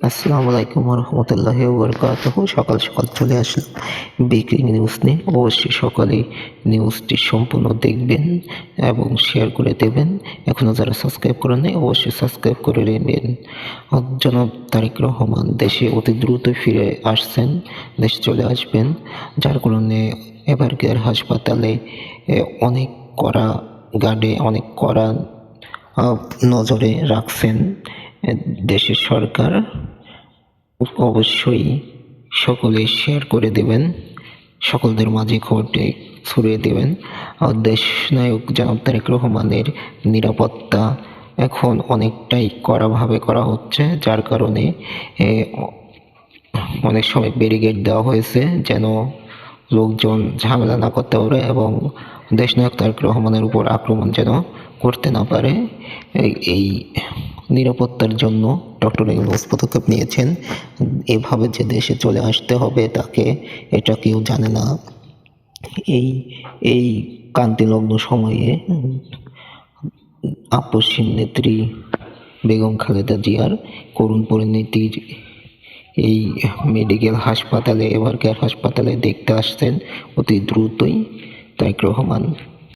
আসসালামু আলাইকুম রহমতুল্লাহ বরকাতহ সকাল সকাল চলে আসলাম ব্রেকিং নিউজ নিয়ে। অবশ্যই সকালে নিউজটি সম্পূর্ণ দেখবেন এবং শেয়ার করে দেবেন। এখনও যারা সাবস্ক্রাইব করেন নাই, অবশ্যই সাবস্ক্রাইব করে নেবেন। জনাব তারেক রহমান দেশে অতি দ্রুত ফিরে আসছেন, দেশে চলে আসবেন, যার কারণে এবার এবারকার হাসপাতালে অনেক কড়া গার্ডে অনেক কড়া নজরে রাখছেন। দেশের সরকার অবশ্যই সকলে শেয়ার করে দেবেন, সকলদের মাঝে খবরটি ছড়িয়ে দেবেন। আর দেশ নায়ক জনাব তারেক রহমানের নিরাপত্তা এখন অনেকটাই কড়াভাবে করা হচ্ছে, যার কারণে অনেক সময় ব্যারিগেড দেওয়া হয়েছে, যেন লোকজন ঝামেলা না করতে পারে এবং দেশনায়ক তারেক রহমানের উপর আক্রমণ যেন করতে না পারে। এই নিরাপত্তার জন্য ডক্টর ইউনুস পদক্ষেপ নিয়েছেন। এভাবে যে দেশে চলে আসতে হবে তাকে, এটা কেউ জানে না। এই এই কান্তিলগ্ন সময়ে আপসীন নেত্রী বেগম খালেদা জিয়ার করুণ পরিণতির এই মেডিকেল হাসপাতালে এবারকার হাসপাতালে দেখতে আসতেন অতি দ্রুতই তাইক রহমান।